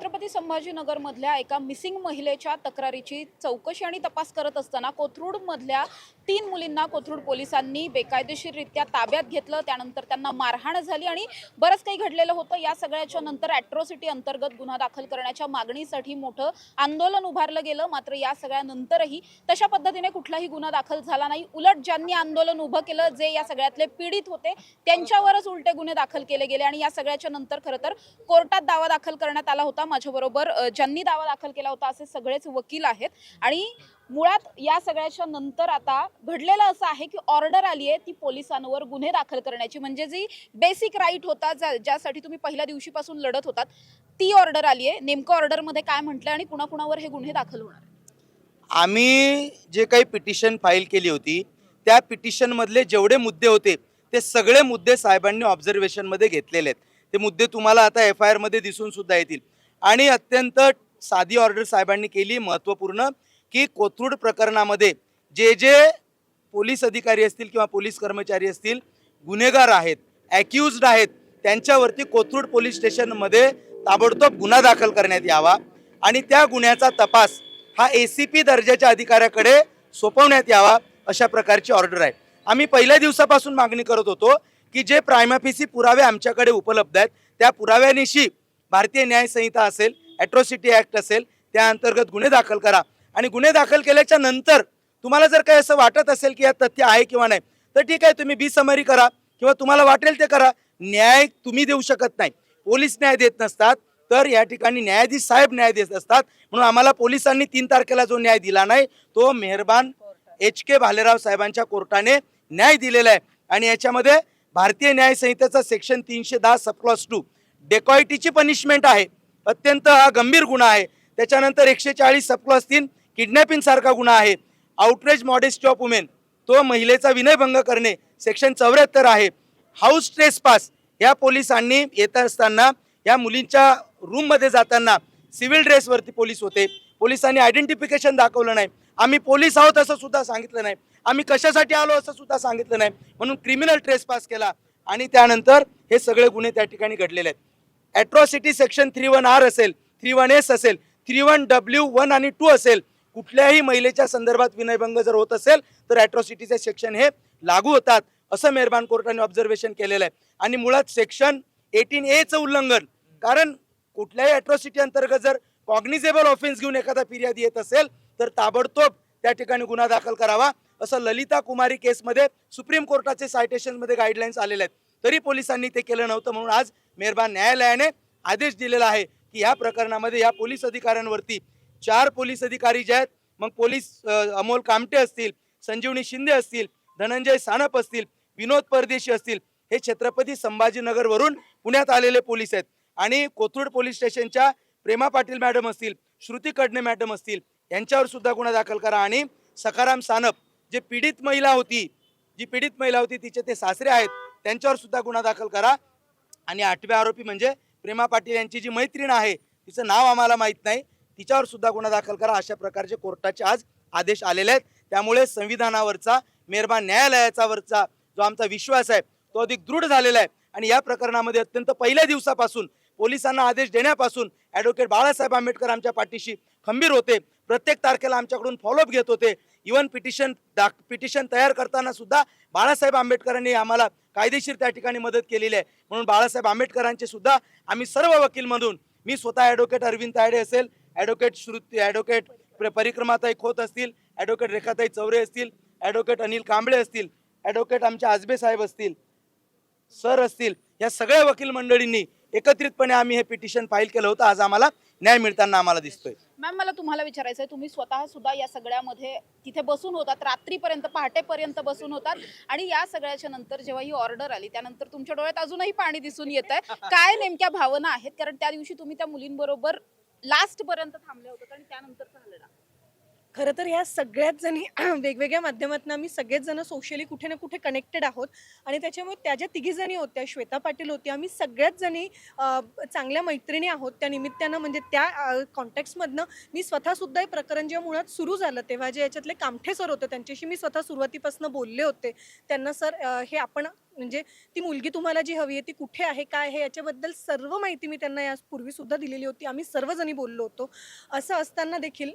छत्रपती संभाजीनगरमधल्या एका मिसिंग महिलेच्या तक्रारीची चौकशी आणि तपास करत असताना कोथरूडमधल्या तीन मुलींना कोथरूड पोलिसांनी बेकायदेशीररित्या ताब्यात घेतलं. त्यानंतर त्यांना मारहाण झाली आणि बरंच काही घडलेलं होतं. या सगळ्याच्या नंतर ॲट्रॉसिटी अंतर्गत गुन्हा दाखल करण्याच्या मागणीसाठी मोठं आंदोलन उभारलं गेलं. मात्र या सगळ्यानंतरही तशा पद्धतीने कुठलाही गुन्हा दाखल झाला नाही. उलट ज्यांनी आंदोलन उभं केलं जे या सगळ्यातले पीडित होते त्यांच्यावरच उलटे गुन्हे दाखल केले गेले आणि या सगळ्याच्या नंतर खरं तर कोर्टात दावा दाखल करण्यात आला होता. माझ्याबरोबर ज्यांनी दावा दाखल केला होता असे सगळेच वकील आहेत. आणि मुळात या सगळ्याच्या नंतर आता घडलेलं असं आहे की ऑर्डर आली आहे ती पोलिसांवर गुन्हे दाखल करण्याची. म्हणजे जी बेसिक राईट होता ज्या ज्यासाठी तुम्ही पहिल्या दिवशीपासून लढत होतात ती ऑर्डर आली आहे. नेमकं ऑर्डरमध्ये काय म्हटलं आणि कुणाकुणावर हे गुन्हे दाखल होणार आम्ही जे काही पिटिशन फाईल केली होती त्या पिटिशनमधले जेवढे मुद्दे होते ते सगळे मुद्दे साहेबांनी ऑब्झर्वेशनमध्ये घेतलेले आहेत. ते मुद्दे तुम्हाला आता एफ आय आरमध्ये दिसून सुद्धा येतील. आणि अत्यंत साधी ऑर्डर साहेबांनी केली महत्त्वपूर्ण की कोथरूड प्रकरणामध्ये जे जे पोलीस अधिकारी असतील किंवा पोलीस कर्मचारी असतील गुन्हेगार आहेत ॲक्युज्ड आहेत त्यांच्यावरती कोथरूड पोलीस स्टेशनमध्ये ताबडतोब गुन्हा दाखल करण्यात यावा. आणि त्या गुन्ह्याचा तपास हा ए सी पी दर्जाच्या अधिकाऱ्याकडे सोपवण्यात यावा अशा प्रकारची ऑर्डर आहे. आम्ही पहिल्या दिवसापासून मागणी करत होतो की जे प्रायमाफिसी पुरावे आमच्याकडे उपलब्ध आहेत त्या पुराव्यानिशी भारतीय न्याय संहिता असेल ॲट्रॉसिटी ॲक्ट असेल त्या अंतर्गत गुन्हे दाखल करा. आणि गुन्हे दाखल केल्याच्यानंतर तुम्हाला जर काही असं वाटत असेल की यात तथ्य आहे किंवा नाही तर ठीक आहे तुम्ही बी समरी करा किंवा तुम्हाला वाटेल ते करा. न्याय तुम्ही देऊ शकत नाही. पोलीस न्याय देत नसतात तर या ठिकाणी न्यायाधीश साहेब न्याय देत असतात. म्हणून आम्हाला पोलिसांनी तीन तारखेला जो न्याय दिला नाही तो मेहरबान एच के भालेराव साहेबांच्या कोर्टाने न्याय दिलेला आहे. आणि याच्यामध्ये भारतीय न्याय संहितेचा सेक्शन तीनशे दहा सबक्लॉस टू डेकॉयटीची पनिशमेंट आहे. अत्यंत हा गंभीर गुन्हा आहे. त्याच्यानंतर एकशे चाळीस सबक्लॉस तीन किडनॅपिंग सारखा गुन्हा आहे. आउटरेज मॉडेस्टी ऑफ वुमेन तो महिलेचा विनयभंग करणे सेक्शन चौऱ्याहत्तर आहे. हाऊस ट्रेस पास या पोलिसांनी येत असताना या मुलींच्या रूममध्ये जाताना सिव्हिल ड्रेसवरती पोलीस होते. पोलिसांनी आयडेंटिफिकेशन दाखवलं नाही. आम्ही पोलीस आहोत असं सुद्धा सांगितलं नाही. आम्ही कशासाठी आलो असं सुद्धा सांगितलं नाही. म्हणून क्रिमिनल ट्रेस पास केला. आणि त्यानंतर हे सगळे गुन्हे त्या ठिकाणी घडलेले आहेत. Atrocity section three one R असेल थ्री वन एस असेल थ्री वन डब्ल्यू वन आणि टू असेल कुठल्याही महिलेच्या संदर्भात विनयभंग जर होत असेल तर ॲट्रॉसिटीचे सेक्शन हे लागू होतात असं मेहरबान कोर्टाने ऑब्झर्वेशन केलेलं आहे. आणि मुळात सेक्शन एटीन एचं उल्लंघन कारण कुठल्याही ॲट्रॉसिटी अंतर्गत जर कॉग्निझेबल ऑफेन्स घेऊन एखादा फिर्यादी येत असेल तर ताबडतोब त्या ठिकाणी गुन्हा दाखल करावा असं ललिता कुमारी केसमध्ये सुप्रीम कोर्टाचे सायटेशनमध्ये गाईडलाईन्स आलेले आहेत. तरी पोलिसांनी ते केलं नव्हतं म्हणून आज मेहरबान न्यायालयाने आदेश दिलेला आहे की या प्रकरणामध्ये या पोलीस अधिकाऱ्यांवरती चार पोलीस अधिकारी जे आहेत मग पोलीस अमोल कामटे असतील संजीवनी शिंदे असतील धनंजय सानप असतील विनोद परदेशी असतील हे छत्रपती संभाजीनगरवरून पुण्यात आलेले पोलीस आहेत. आणि कोथरूड पोलीस स्टेशनच्या प्रेमा पाटील मॅडम असतील श्रुती कडणे मॅडम असतील यांच्यावर सुद्धा गुन्हा दाखल करा. आणि सखाराम सानप जे पीडित महिला होती जी पीडित महिला होती तिचे ते सासरे आहेत त्यांच्यावर सुद्धा गुन्हा दाखल करा. आणि आठव्या आरोपी म्हणजे प्रेमा पाटील यांची जी मैत्रीण आहे तिचं नाव आम्हाला माहीत नाही. तिच्यावर सुद्धा गुन्हा दाखल करा. अशा प्रकारचे कोर्टाचे आज आदेश आलेले आहेत. त्यामुळे संविधानावरचा मेहरबान न्यायालयाचा वरचा जो आमचा विश्वास आहे तो अधिक दृढ झालेला आहे. आणि या प्रकरणामध्ये अत्यंत पहिल्या दिवसापासून पोलिसांना आदेश देण्यापासून ॲडव्होकेट बाळासाहेब आंबेडकर आमच्या पाठीशी खंबीर होते. प्रत्येक तारखेला आमच्याकडून फॉलोअप घेत होते. इवन पिटिशन दाख पिटिशन तयार करताना सुद्धा बाळासाहेब आंबेडकरांनी आम्हाला कायदेशीर त्या ठिकाणी मदत केलेली आहे. म्हणून बाळासाहेब आंबेडकरांचे सुद्धा आम्ही सर्व वकील म्हणून मी स्वतः ॲडव्होकेट अरविंद तायडे असेल ॲडव्होकेट श्रुती ॲडव्होकेट परिक्रमाताई खोत असतील ॲडव्होकेट रेखाताई चौरे असतील ॲडव्होकेट अनिल कांबळे असतील ॲडव्होकेट आमचे आजबे साहेब असतील सर असतील या सगळ्या वकील मंडळींनी एकत्रितपणे आम्ही हे पिटिशन फाईल केलं होतं. आज आम्हाला न्याय मिळताना आम्हाला दिसतोय. मॅम मला तुम्हाला विचारायचं आहे तुम्ही स्वतः सुद्धा या सगळ्यामध्ये तिथे बसून होतात रात्रीपर्यंत पहाटेपर्यंत बसून होतात आणि या सगळ्याच्या नंतर जेव्हा ही ऑर्डर आली त्यानंतर तुमच्या डोळ्यात अजूनही पाणी दिसून येत आहे काय नेमक्या भावना आहेत? कारण त्या दिवशी तुम्ही त्या मुलींबरोबर लास्ट पर्यंत थांबले होतात आणि त्यानंतर झालेला खरं तर ह्या सगळ्याच जणी वेगवेगळ्या माध्यमातून आम्ही सगळेच जण सोशली कुठे ना कुठे कनेक्टेड आहोत. आणि त्याच्यामुळे त्या ज्या तिघी जणी होत्या श्वेता पाटील होती आम्ही सगळ्याच जणी चांगल्या मैत्रिणी आहोत. त्या निमित्तानं म्हणजे त्या कॉन्टॅक्ट्समधनं मी स्वतःसुद्धा हे प्रकरण जेव्हा मुळात सुरू झालं तेव्हा जे याच्यातले कामठे सर होते त्यांच्याशी मी स्वतः सुरुवातीपासून बोलले होते. त्यांना सर हे आपण म्हणजे ती मुलगी तुम्हाला जी हवी आहे ती कुठे आहे काय आहे याच्याबद्दल सर्व माहिती मी त्यांना यापूर्वी सुद्धा दिलेली होती. आम्ही सर्वजणी बोललो होतो. असं असताना देखील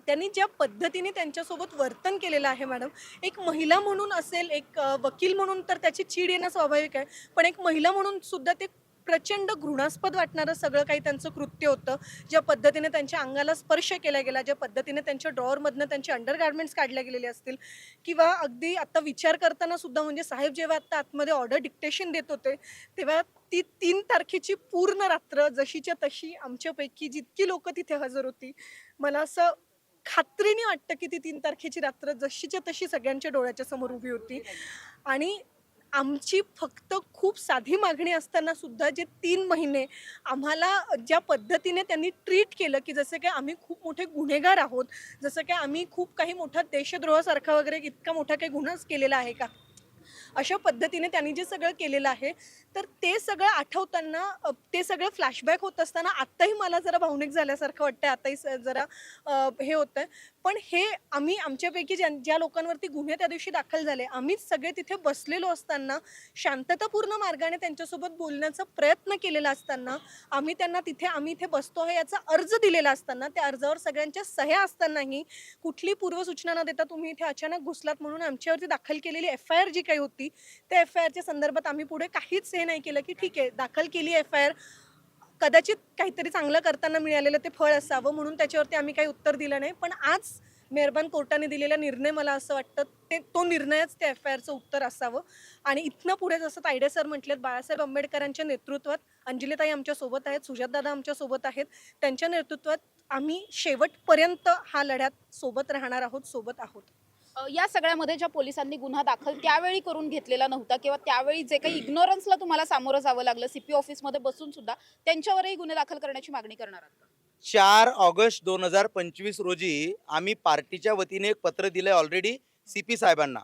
त्यांनी ज्या पद्धतीने त्यांच्यासोबत वर्तन केलेलं आहे मॅडम एक महिला म्हणून असेल एक वकील म्हणून तर त्याची चीड येणं स्वाभाविक आहे पण एक महिला म्हणून सुद्धा ते प्रचंड घृणास्पद वाटणारं सगळं काही त्यांचं कृत्य होतं ज्या पद्धतीने त्यांच्या अंगाला स्पर्श केला गेला ज्या पद्धतीने त्यांच्या ड्रॉवरमधनं त्यांचे अंडरगार्मेंट्स काढल्या गेलेले असतील किंवा अगदी आत्ता विचार करताना सुद्धा म्हणजे साहेब जेव्हा आत्ता आतमध्ये ऑर्डर डिक्टेशन देत होते तेव्हा ती तीन तारखेची पूर्ण रात्र जशीच्या तशी आमच्यापैकी जितकी लोक तिथे हजर होती मला असं खात्रीने वाटतं की ती तीन तारखेची रात्र जशीच्या तशी सगळ्यांच्या डोळ्याच्या समोर उभी होती. आणि आमची फक्त खूप साधी मागणी असताना सुद्धा जे तीन महिने आम्हाला ज्या पद्धतीने त्यांनी ट्रीट केलं की जसं काय आम्ही खूप मोठे गुन्हेगार आहोत जसं काय आम्ही खूप काही मोठा देशद्रोहासारखा वगैरे इतका मोठा काही गुन्हाच केलेला आहे का? अशा पद्धतीने त्यांनी जे सगळं केलेलं आहे तर ते सगळं आठवताना ते सगळं फ्लॅशबॅक होत असताना आत्ताही मला जरा भावनिक झाल्यासारखं वाटतं आत्ताही स- जरा हे होतं पण हे आम्ही आमच्यापैकी ज्या ज्या लोकांवरती गुन्हे त्या दिवशी दाखल झाले आम्हीच सगळे तिथे बसलेलो असताना शांततापूर्ण मार्गाने त्यांच्यासोबत बोलण्याचा प्रयत्न केलेला असताना आम्ही त्यांना तिथे आम्ही इथे बसतो आहे याचा अर्ज दिलेला असताना त्या अर्जावर सगळ्यांच्या सह्या असतानाही कुठली पूर्वसूचना न देता तुम्ही इथे अचानक घुसलात म्हणून आमच्यावरती दाखल केलेली एफ आय आर जी काही होती त्या एफ आय आरच्या संदर्भात आम्ही पुढे काहीच हे नाही केलं की ठीक आहे दाखल केली एफ आय आर कदाचित काहीतरी चांगलं करताना मिळालेलं ते फळ असावं म्हणून त्याच्यावरती आम्ही काही उत्तर दिलं नाही. पण आज मेहरबान कोर्टाने दिलेला निर्णय मला असं वाटतं ते तो निर्णयच त्या एफ आय आरचं उत्तर असावं. आणि इथनं पुढे जसं तायडे सर म्हटलेत बाळासाहेब आंबेडकरांच्या नेतृत्वात अंजलीताई आमच्यासोबत आहेत सुजातदादा आमच्यासोबत आहेत त्यांच्या नेतृत्वात आम्ही शेवटपर्यंत हा लढ्यात सोबत राहणार आहोत सोबत आहोत. या सगळ्यामध्ये ज्या पोलिसांनी गुन्हा दाखल त्यावेळी करून घेतलेला नव्हता किंवा त्यावेळी जे काही इग्नोरन्सला तुम्हाला सामोरं जावं लागलं सीपी ऑफिसमध्ये बसून सुद्धा त्यांच्यावरही गुन्हे दाखल करण्याची मागणी करणार आहात चार ऑगस्ट दोन हजार पंचवीस रोजी आम्ही पार्टीच्या वतीने एक पत्र दिलंय ऑलरेडी सी पी साहेबांना.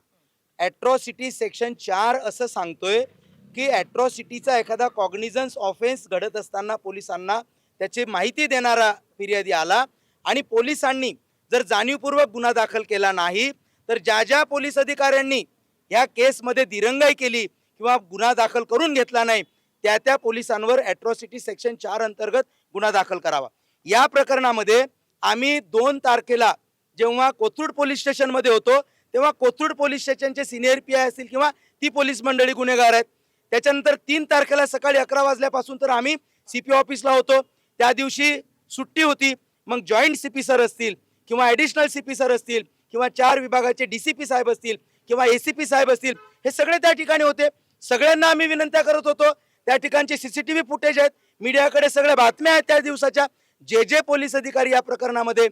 ॲट्रॉसिटी सेक्शन चार असं सांगतोय की ॲट्रॉसिटीचा एखादा कॉग्निझन्स ऑफेन्स घडत असताना पोलिसांना त्याची माहिती देणारा फिर्यादी आला आणि पोलिसांनी जर जाणीवपूर्वक गुन्हा दाखल केला नाही तर ज्या ज्या पोलीस अधिकाऱ्यांनी या केसमध्ये दिरंगाई केली किंवा गुन्हा दाखल करून घेतला नाही त्या त्या पोलिसांवर ॲट्रॉसिटी सेक्शन चार अंतर्गत गुन्हा दाखल करावा. या प्रकरणामध्ये आम्ही दोन तारखेला जेव्हा कोथरूड पोलीस स्टेशनमध्ये होतो तेव्हा कोथरूड पोलीस स्टेशनचे सिनियर पी आय असतील किंवा ती पोलीस मंडळी गुन्हेगार आहेत. त्याच्यानंतर तीन तारखेला सकाळी अकरा वाजल्यापासून तर आम्ही सी पी ऑफिसला होतो. त्या दिवशी सुट्टी होती. मग जॉईंट सी पी सर असतील किंवा ॲडिशनल सी पी सर असतील किंवा चार विभागाचे डी सी पी साहेब असतील किंवा ए सी पी साहेब असतील हे सगळे त्या ठिकाणी होते. सगळ्यांना आम्ही विनंत्या करत होतो. त्या ठिकाणचे C C T V footage आहेत. मीडियाकडे सगळ्या बातम्या आहेत त्या दिवसाच्या. जे जे पोलीस अधिकारी या प्रकरणामध्ये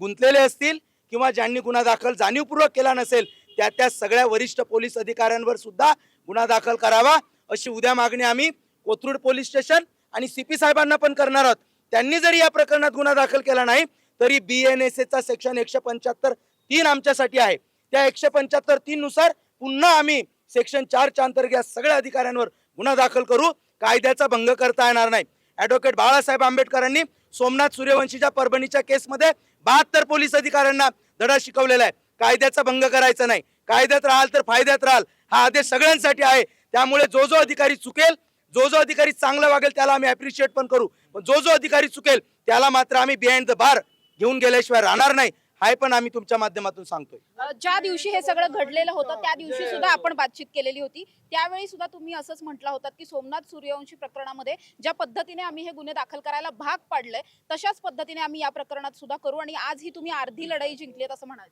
गुंतलेले असतील किंवा ज्यांनी गुन्हा दाखल जाणीवपूर्वक केला नसेल त्या त्या सगळ्या वरिष्ठ पोलीस अधिकाऱ्यांवर सुद्धा गुन्हा दाखल करावा अशी उद्या मागणी आम्ही कोथरूड पोलीस स्टेशन आणि सी पी साहेबांना पण करणार आहोत. त्यांनी जरी या प्रकरणात गुन्हा दाखल केला नाही तरी बी एन एस एचा सेक्शन एकशे पंच्याहत्तर तीन आमच्यासाठी आहे. त्या एकशे पंच्याहत्तर तीन नुसार पुन्हा आम्ही सेक्शन चारच्या अंतर्गत सगळ्या अधिकाऱ्यांवर गुन्हा दाखल करू. कायद्याचा भंग करता येणार नाही. ॲडव्होकेट बाळासाहेब आंबेडकरांनी सोमनाथ सूर्यवंशीच्या परभणीच्या केसमध्ये बहात्तर पोलीस अधिकाऱ्यांना धडा शिकवलेला आहे. कायद्याचा भंग करायचा नाही. कायद्यात राहाल तर फायद्यात राहाल. हा आदेश सगळ्यांसाठी आहे. त्यामुळे जो जो अधिकारी चुकेल जो जो अधिकारी चांगला वागेल त्याला आम्ही ॲप्रिशिएट पण करू. पण जो जो अधिकारी चुकेल त्याला मात्र आम्ही बिहाइंड द बार घेऊन गेल्याशिवाय राहणार नाही. हाय पण आम्ही तुमच्या माध्यमातून सांगतोय. ज्या दिवशी हे सगळं घडलेलं होतं त्या दिवशी सुद्धा आपण बातचीत केलेली होती. त्यावेळी सुद्धा तुम्ही असंच म्हटलं होतं की सोमनाथ सूर्यवंशी प्रकरणामध्ये ज्या पद्धतीने आम्ही हे गुन्हे दाखल करायला भाग पाडलंय तशाच पद्धतीने आम्ही या प्रकरणात सुद्धा करू आणि आज ही तुम्ही अर्धी लढाई जिंकलीत असं म्हणाल.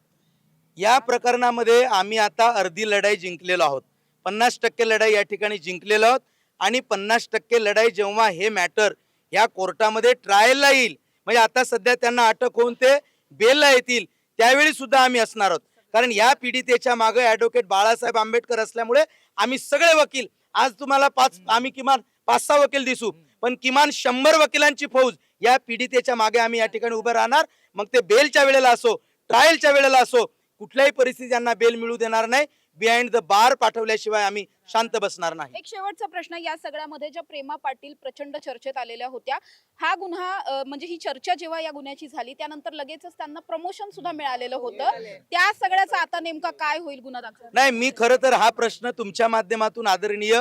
या प्रकरणामध्ये आम्ही आता अर्धी लढाई जिंकलेलो आहोत. पन्नास टक्के लढाई या ठिकाणी जिंकलेलो आहोत आणि पन्नास टक्के लढाई जेव्हा हे मॅटर या कोर्टामध्ये ट्रायलला येईल म्हणजे आता सध्या त्यांना अटक होऊन ते बेलला येतील त्यावेळी सुद्धा आम्ही असणार आहोत. कारण या पीडितेच्या मागे ॲडव्होकेट बाळासाहेब आंबेडकर असल्यामुळे आम्ही सगळे वकील आज तुम्हाला पाच आम्ही किमान पाच सहा वकील दिसू. पण किमान शंभर वकिलांची फौज या पीडितेच्या मागे आम्ही या ठिकाणी उभे राहणार. मग ते बेलच्या वेळेला असो ट्रायलच्या वेळेला असो कुठल्याही परिस्थिती यांना बेल मिळू देणार नाही. बिहाइंड द बार पाठवल्याशिवाय आम्ही शांत बसणार नाही. एक शेवटचा प्रश्न या सगळ्यामध्ये ज्या प्रेमा पाटील प्रचंड चर्चेत आलेल्या होत्या हा गुन्हा म्हणजे ही चर्चा जेव्हा या गुन्ह्याची झाली त्यानंतर लगेचच त्यांना प्रमोशन सुद्धा मिळालेलं होतं. त्या सगळ्याचा आता नेमका काय होईल गुन्हा दाखल? नाही मी खरं तर हा प्रश्न तुमच्या माध्यमातून आदरणीय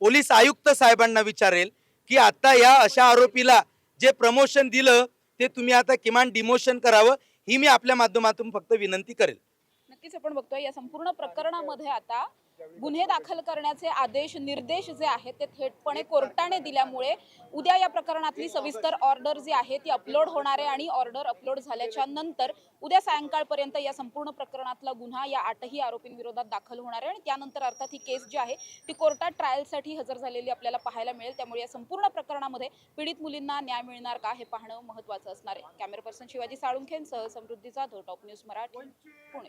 पोलीस आयुक्त साहेबांना विचारेल की आता या अशा आरोपीला जे प्रमोशन दिलं ते तुम्ही आता किमान डिमोशन करावं ही मी आपल्या माध्यमातून फक्त विनंती करेल. नक्कीच आपण बघतोय या संपूर्ण प्रकरणामध्ये आता गुन्हे दाखल करण्याचे आदेश निर्देश जे आहेत ते थेटपणे कोर्टाने दिल्यामुळे उद्या या प्रकरणातली सविस्तर ऑर्डर जी आहे ती अपलोड होणार आहे आणि ऑर्डर अपलोड झाल्याच्यानंतर उद्या सायंकाळपर्यंत या संपूर्ण प्रकरणातला गुन्हा या आठही आरोपींविरोधात दाखल होणार आहे आणि त्यानंतर अर्थात ही केस जी आहे ती कोर्टात ट्रायलसाठी हजर झालेली आपल्याला पाहायला मिळेल. त्यामुळे या संपूर्ण प्रकरणामध्ये पीडित मुलींना न्याय मिळणार का हे पाहणं महत्त्वाचं असणार आहे. कॅमेरा पर्सन शिवाजी साळुंखेंसह समृद्धी जाधव टॉप न्यूज मराठी पुणे.